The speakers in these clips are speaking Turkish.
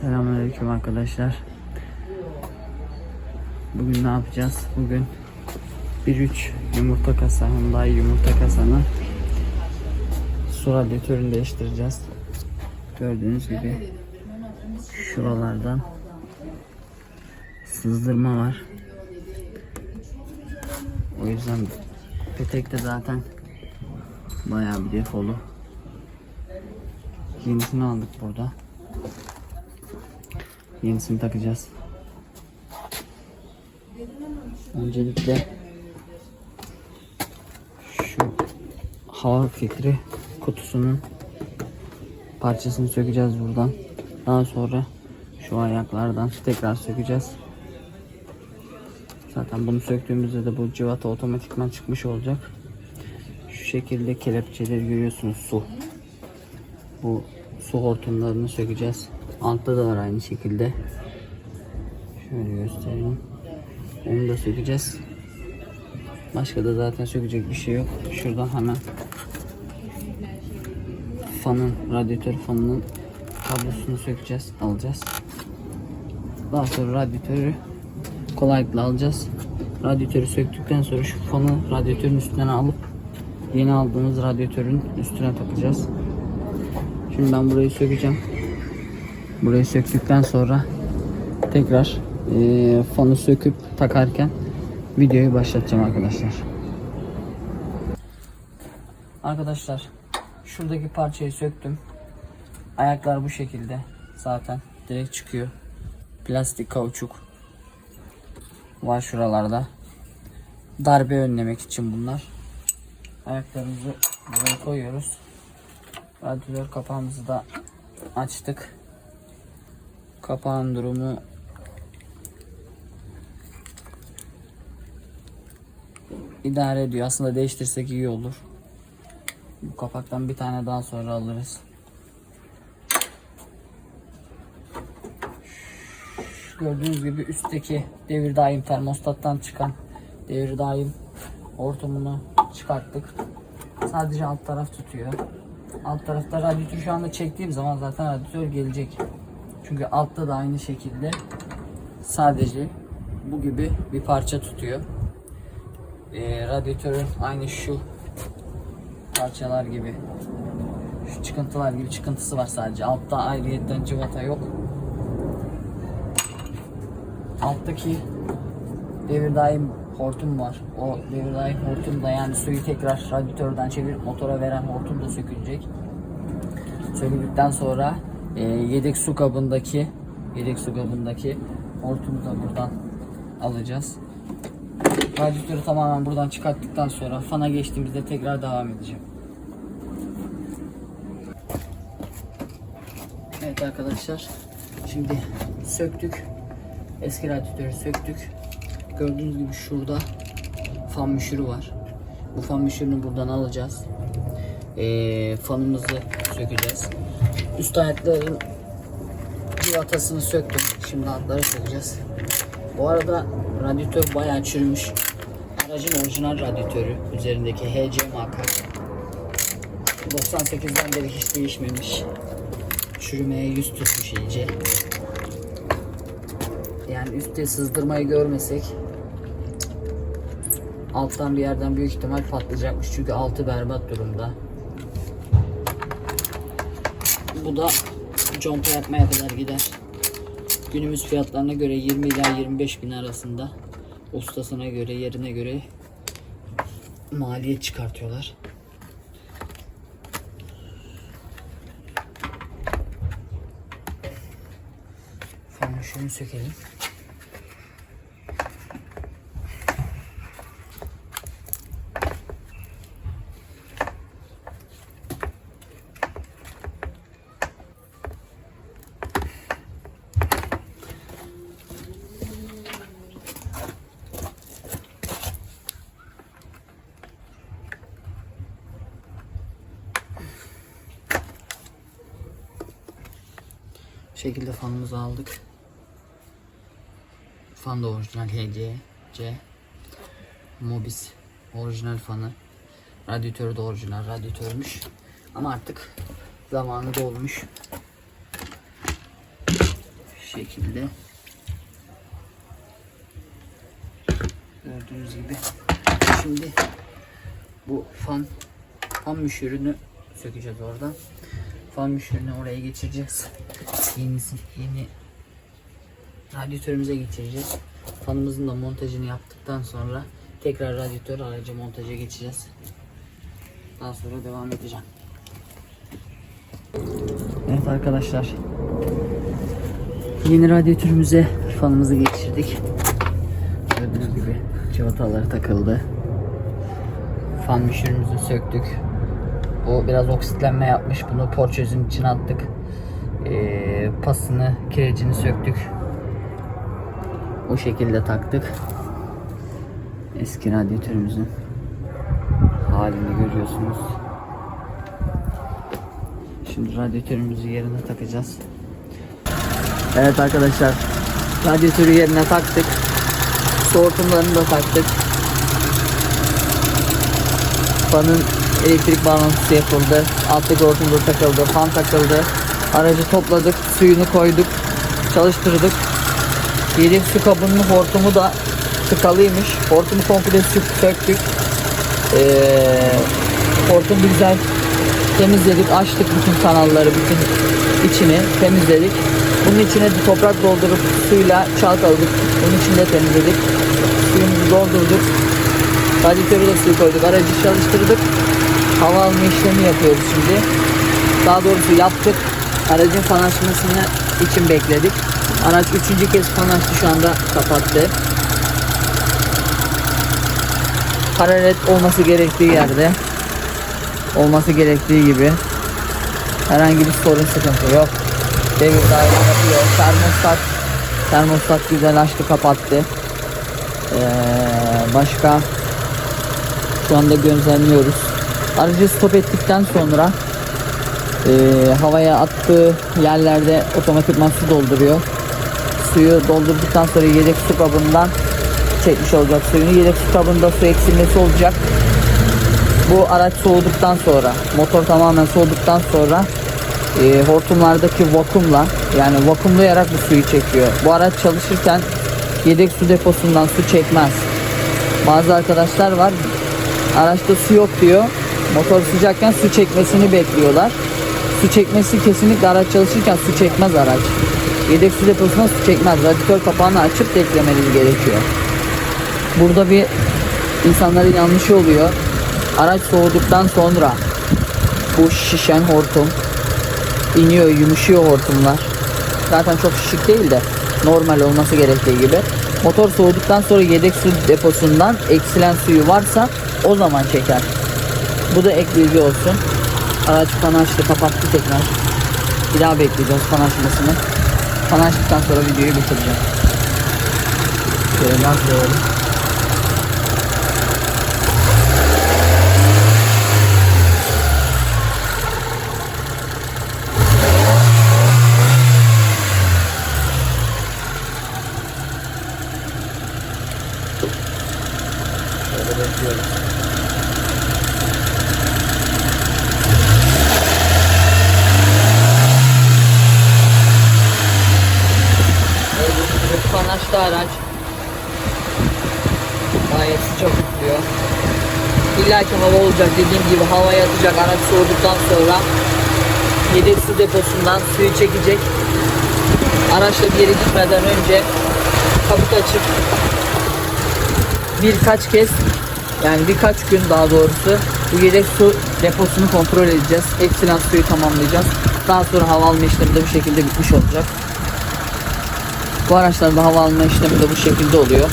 Selamünaleyküm arkadaşlar. Bugün ne yapacağız? Bugün 1-3 yumurta kasa, Hyundai yumurta kasanı su radyatörünü değiştireceğiz. Gördüğünüz gibi şuralardan sızdırma var. O yüzden petek de zaten bayağı bir defolu. Yenisini aldık burada. Yenisini takacağız. Öncelikle şu hava filtre kutusunun parçasını sökeceğiz buradan. Daha sonra şu ayaklardan tekrar sökeceğiz. Zaten bunu söktüğümüzde de bu cıvata otomatikman çıkmış olacak. Şu şekilde kelepçeleri görüyorsunuz su. Bu su hortumlarını sökeceğiz. Altta da var aynı şekilde. Şöyle göstereyim. Onu da sökeceğiz. Başka da zaten sökecek bir şey yok. Şuradan hemen fanın, radyatör fanının kablosunu sökeceğiz, alacağız. Daha sonra radyatörü kolaylıkla alacağız. Radyatörü söktükten sonra şu fanı radyatörün üstünden alıp yeni aldığımız radyatörün üstüne takacağız. Şimdi ben burayı sökeceğim. Burayı söktükten sonra tekrar eee fanı söküp takarken videoyu başlatacağım arkadaşlar. Arkadaşlar şuradaki parçayı söktüm. Ayaklar bu şekilde zaten direkt çıkıyor. Plastik kauçuk var şuralarda. Darbe önlemek için bunlar. Ayaklarımızı buraya koyuyoruz. Radyatör kapağımızı da açtık. Kapağın durumu idare ediyor. Aslında değiştirsek iyi olur. Bu kapaktan bir tane daha sonra alırız. Gördüğünüz gibi üstteki devir daim termostattan çıkan devir daim hortumunu çıkarttık. Sadece alt taraf tutuyor. Alt tarafta radyatörü şu anda çektiğim zaman zaten radyatör gelecek. Çünkü altta da aynı şekilde sadece bu gibi bir parça tutuyor. Ee, radyatörün aynı şu parçalar gibi şu çıkıntılar gibi çıkıntısı var sadece. Altta ayrıyetten cıvata yok. Alttaki devir daim hortum var. O devir daim hortum da yani suyu tekrar radyatörden çevirip motora veren hortum da sökülecek. Söküldükten sonra e, yedek su kabındaki yedek su kabındaki hortumu da buradan alacağız. Radyatörü tamamen buradan çıkarttıktan sonra fana geçtiğimizde tekrar devam edeceğim. Evet arkadaşlar şimdi söktük. Eski radyatörü söktük. Gördüğünüz gibi şurada fan müşürü var. Bu fan müşürünü buradan alacağız. Ee, fanımızı sökeceğiz. Üst ayakların civatasını söktüm. Şimdi altları sökeceğiz. Bu arada radyatör bayağı çürümüş. Aracın orijinal radyatörü üzerindeki HC marka. 98'den beri hiç değişmemiş. Çürümeye yüz tutmuş iyice. Yani üstte sızdırmayı görmesek alttan bir yerden büyük ihtimal patlayacakmış çünkü altı berbat durumda. Bu da conta yapmaya kadar gider. Günümüz fiyatlarına göre 20 ila 25 bin arasında ustasına göre yerine göre maliyet çıkartıyorlar. Sonra şunu sökelim. Şekilde fanımızı aldık. Fan da orijinal HC, C. Mobis orijinal fanı. Radyatörü de orijinal radyatörmüş. Ama artık zamanı dolmuş. şekilde. Gördüğünüz gibi. Şimdi bu fan fan müşürünü sökeceğiz oradan. Fan müşürünü oraya geçireceğiz. Yeni, yeni radyatörümüze geçireceğiz. Fanımızın da montajını yaptıktan sonra tekrar radyatör aracı montaja geçeceğiz. Daha sonra devam edeceğim. Evet arkadaşlar. Yeni radyatörümüze fanımızı geçirdik. Gördüğünüz gibi cıvataları takıldı. Fan müşürümüzü söktük. Bu biraz oksitlenme yapmış. Bunu porçözün içine attık. Ee, pasını, kirecini söktük. O şekilde taktık. Eski radyatörümüzün halini görüyorsunuz. Şimdi radyatörümüzü yerine takacağız. Evet arkadaşlar. Radyatörü yerine taktık. Soğutumlarını da taktık. Fanın elektrik bağlantısı yapıldı. Alttaki hortumda takıldı. Fan takıldı. Aracı topladık. Suyunu koyduk. Çalıştırdık. Yedek su kabının hortumu da tıkalıymış. Hortumu komple sök- söktük. Ee, hortumu güzel temizledik. Açtık bütün kanalları, bütün içini temizledik. Bunun içine toprak doldurup suyla çalkaladık. Bunun içinde temizledik. Suyumuzu doldurduk. Radyatöre de suyu koyduk. Aracı çalıştırdık. Hava alma işlemi yapıyoruz şimdi. Daha doğrusu yaptık. Aracın fan açmasını için bekledik. Araç üçüncü kez fan açtı şu anda kapattı. Hararet olması gerektiği yerde olması gerektiği gibi herhangi bir sorun sıkıntı yok. Devir daire yapıyor. Termostat termostat güzel açtı kapattı. Ee, başka şu anda gözlemliyoruz. Aracı stop ettikten sonra e, havaya attığı yerlerde otomatikman su dolduruyor. Suyu doldurduktan sonra yedek su kabından çekmiş olacak suyunu. Yedek su kabında su eksilmesi olacak. Bu araç soğuduktan sonra, motor tamamen soğuduktan sonra e, hortumlardaki vakumla yani vakumlayarak bu suyu çekiyor. Bu araç çalışırken yedek su deposundan su çekmez. Bazı arkadaşlar var araçta su yok diyor. Motor sıcakken su çekmesini bekliyorlar. Su çekmesi kesinlikle araç çalışırken su çekmez araç. Yedek su deposundan su çekmez. Radyatör kapağını açıp beklemeniz gerekiyor. Burada bir insanların yanlışı oluyor. Araç soğuduktan sonra bu şişen hortum iniyor, yumuşuyor hortumlar. Zaten çok şişik değil de normal olması gerektiği gibi. Motor soğuduktan sonra yedek su deposundan eksilen suyu varsa o zaman çeker. Bu da ek bilgi olsun. Araç fan açtı, kapattı tekrar. Bir daha bekleyeceğiz. Fan açtıktan sonra videoyu bitireceğim. Şöyle gaz verelim. Şöyle bekliyoruz. Lütfen açtı araç. Gayet sıcak tutuyor. İlla ki hava olacak dediğim gibi havaya atacak araç soğuduktan sonra yedek su deposundan suyu çekecek. Araçla bir yere gitmeden önce kaput açıp birkaç kez yani birkaç gün daha doğrusu bu yedek su deposunu kontrol edeceğiz. Eksilen suyu tamamlayacağız. Daha sonra hava alma işlemi de bu şekilde bitmiş olacak. Bu araçlarda hava alma işlemi de bu şekilde oluyor.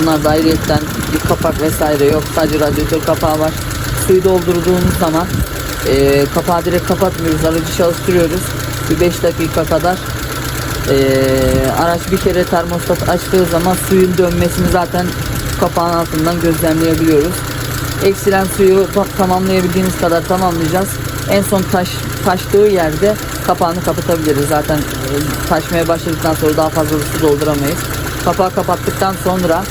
Bunlar da ayrıyetten bir kapak vesaire yok. Sadece radyatör kapağı var. Suyu doldurduğumuz zaman e, kapağı direkt kapatmıyoruz. Aracı çalıştırıyoruz. Bir 5 dakika kadar e, araç bir kere termostat açtığı zaman suyun dönmesini zaten kapağın altından gözlemleyebiliyoruz. Eksilen suyu ta- tamamlayabildiğimiz kadar tamamlayacağız. En son taş taştığı yerde kapağını kapatabiliriz. Zaten e, taşmaya başladıktan sonra daha fazla su dolduramayız. Kapağı kapattıktan sonra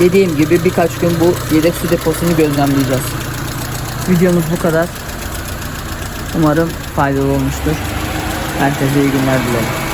dediğim gibi birkaç gün bu yedek su deposunu gözlemleyeceğiz. Videomuz bu kadar. Umarım faydalı olmuştur. Herkese iyi günler dilerim.